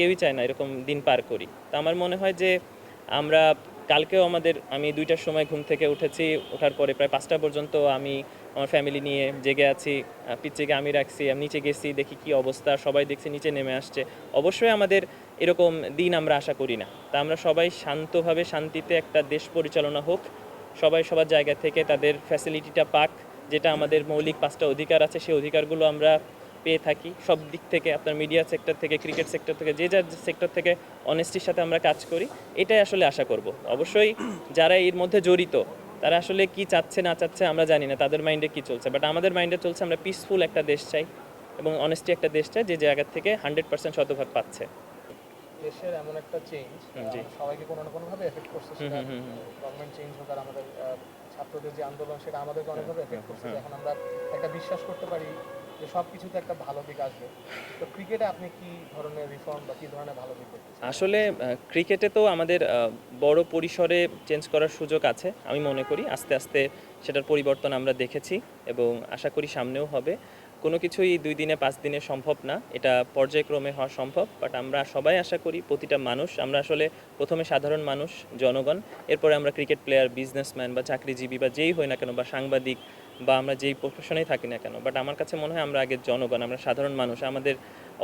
কেউই চায় না এরকম দিন পার করি। তো আমার মনে হয় যে আমরা কালকেও আমাদের আমি দুইটার সময় ঘুম থেকে উঠেছি ওঠার পরে প্রায় পাঁচটা পর্যন্ত আমি আমার ফ্যামিলি নিয়ে জেগে আছি আহ, পিচ্চিকে আমি রাখছি আমি নিচে গেছি দেখি কি অবস্থা সবাই দেখছি নিচে নেমে আসছে। অবশ্যই আমাদের এরকম দিন আমরা আশা করি না। তা আমরা সবাই শান্তভাবে শান্তিতে একটা দেশ পরিচালনা হোক সবাই সবার জায়গা থেকে তাদের ফ্যাসিলিটিটা পাক যেটা আমাদের মৌলিক পাঁচটা অধিকার আছে সেই অধিকারগুলো আমরা পেয়ে থাকি। সব দিক থেকে আপনার মিডিয়া সেক্টর থেকে ক্রিকেট সেক্টর থেকে যে যার সেক্টর থেকে অনেস্টির সাথে আমরা কাজ করি এটাই আসলে আশা করব। অবশ্যই যারা এর মধ্যে জড়িত তারা আসলে কি চাচ্ছে না চাচ্ছে আমরা জানি না তাদের মাইন্ডে কি চলছে। বাট আমাদের মাইন্ডে চলছে আমরা পিসফুল একটা দেশ চাই এবং অনেস্টি একটা দেশ চাই যে জায়গা থেকে হান্ড্রেড পার্সেন্ট শতভাগ পাচ্ছে। দেশের এমন একটা চেঞ্জ সবাইকে কোনো না কোনোভাবে এফেক্ট করছে সেটা। গভর্নমেন্ট চেঞ্জ হোক আর আমাদের ছাত্রদের যে আন্দোলন সেটা আমাদেরকে অনেকভাবে এফেক্ট করছে। এখন আমরা একটা বিশ্বাস করতে পারি যে সব কিছুতে একটা ভালো দিক আসবে। তো ক্রিকেটে আপনি কি ধরনের রিফর্ম বা কি ধরনের ভালো দিক আসলে ক্রিকেটে তো আমাদের বড় পরিসরে চেঞ্জ করার সুযোগ আছে, আমি মনে করি। আস্তে আস্তে সেটার পরিবর্তন আমরা দেখেছি এবং আশা করি সামনেও হবে। কোনো কিছুই দুই দিনে, পাঁচ দিনে সম্ভব না। এটা পর্যায়ক্রমে হওয়া সম্ভব বাট আমরা সবাই আশা করি প্রতিটা মানুষ, আমরা আসলে প্রথমে সাধারণ মানুষ, জনগণ, এরপরে আমরা ক্রিকেট প্লেয়ার বিজনেসম্যান বা চাকরিজীবী বা যেই হই না কেন, বা সাংবাদিক বা আমরা যেই প্রফেশনেই থাকি না কেন বাট আমার কাছে মনে হয় আমরা আগে জনগণ, আমরা সাধারণ মানুষ, আমাদের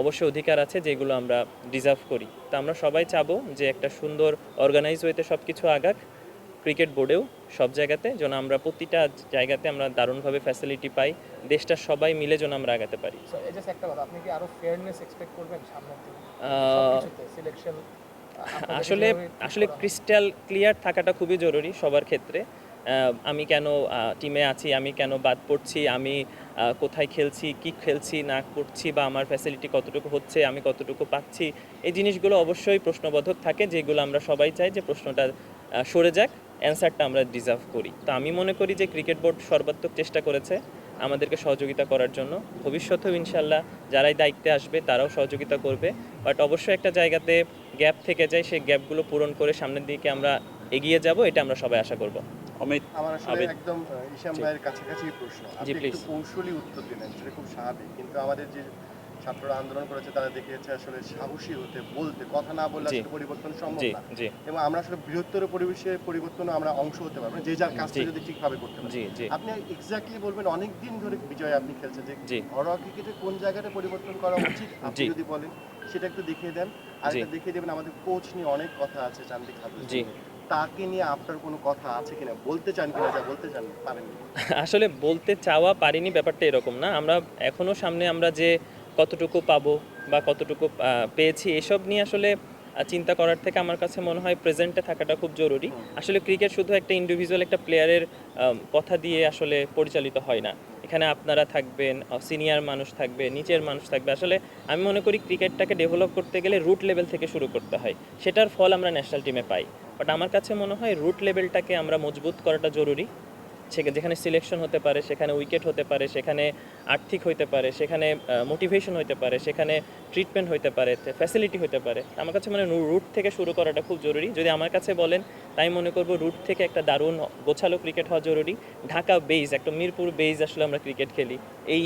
অবশ্যই অধিকার আছে যেগুলো আমরা ডিজার্ভ করি। তো আমরা সবাই চাবো যে একটা সুন্দর অর্গানাইজ হইতে সব কিছু আগাক ক্রিকেট বোর্ডেও সব জায়গাতে যেন আমরা প্রতিটা জায়গাতে আমরা দারুণভাবে ফ্যাসিলিটি পাই দেশটা সবাই মিলে যেন আমরা আগাতে পারি। আসলে আসলে ক্রিস্টাল ক্লিয়ার থাকাটা খুবই জরুরি সবার ক্ষেত্রে। আমি কেন টিমে আছি আমি কেন বাদ পড়ছি আমি কোথায় খেলছি কি খেলছি না করছি বা আমার ফ্যাসিলিটি কতটুকু হচ্ছে আমি কতটুকু পাচ্ছি এই জিনিসগুলো অবশ্যই প্রশ্নবোধক থাকে যেগুলো আমরা সবাই চাই যে প্রশ্নটা সরে যাক। অ্যান্সারটা আমরা ডিজার্ভ করি। তো আমি মনে করি যে ক্রিকেট বোর্ড সর্বাত্মক চেষ্টা করেছে আমাদেরকে সহযোগিতা করার জন্য। ভবিষ্যতেও ইনশাল্লাহ যারাই দায়িত্বে আসবে তারাও সহযোগিতা করবে। বাট অবশ্যই একটা জায়গাতে গ্যাপ থেকে যায় সেই গ্যাপগুলো পূরণ করে সামনের দিকে আমরা এগিয়ে যাব এটা আমরা সবাই আশা করব। অমিত আমার আসলে একদম ভাইয়ের কাছাকাছি প্রশ্ন। আপনি একটু কৌশলী উত্তর দিলেন সেটা খুব স্বাভাবিক। কিন্তু আমাদের যে ছাত্ররা আন্দোলন করেছে তারা দেখিয়েছে আসলে সাহসী হতে বলতে কথা না বললে আসলে পরিবর্তন সম্ভব না। এবং আমরা আসলে বৃহত্তর পরিবেশে পরিবর্তন আমরা অংশ হতে পারব যে যার কাজটা যদি ঠিকভাবে করতে পারে। আপনি এক্স্যাক্টলি বলবেন অনেক দিন ধরে বিজয় আপনি খেলছেন যে ঘরোয়া ক্রিকেটে কোন জায়গাটা পরিবর্তন করা উচিত? আপনি যদি বলেন সেটা একটু দেখিয়ে দেন। আর। এটা দেখিয়ে দেবেন আমাদের কোচ নিয়ে অনেক কথা আছে চান্দিক হাতুর জি। তাকে নিয়ে আপনার কোনো কথা আছে কিনা? বলতে চান কিনা যা বলতে চান পারেন আসলে বলতে চাওয়া পারিনি ব্যাপারটা এরকম না। আমরা এখনও সামনে আমরা যে কতটুকু পাবো বা কতটুকু পেয়েছি এসব নিয়ে আসলে চিন্তা করার থেকে আমার কাছে মনে হয় প্রেজেন্টে থাকাটা খুব জরুরি। আসলে ক্রিকেট শুধু একটা ইন্ডিভিজুয়াল একটা প্লেয়ারের কথা দিয়ে আসলে পরিচালিত হয় না। এখানে আপনারা থাকবেন সিনিয়র মানুষ থাকবে নিচের মানুষ থাকবে। আসলে আমি মনে করি ক্রিকেটটাকে ডেভেলপ করতে গেলে রুট লেভেল থেকে শুরু করতে হয়। সেটার ফল আমরা ন্যাশনাল টিমে পাই। বাট আমার কাছে মনে হয় রুট লেভেলটাকে আমরা মজবুত করাটা জরুরি। যেখানে সিলেকশন হতে পারে, সেখানে উইকেট হতে পারে, সেখানে আর্থিক হইতে পারে, সেখানে মোটিভেশন হইতে পারে, সেখানে ট্রিটমেন্ট হইতে পারে ফ্যাসিলিটি হতে পারে। আমার কাছে মানে রুট থেকে শুরু করাটা খুব জরুরি। যদি আমার কাছে বলেন, তাই মনে করব রুট থেকে একটা দারুণ গোছালো ক্রিকেট হওয়া জরুরি। ঢাকা বেইজ একটা মিরপুর বেইজ আসলে আমরা ক্রিকেট খেলি। এই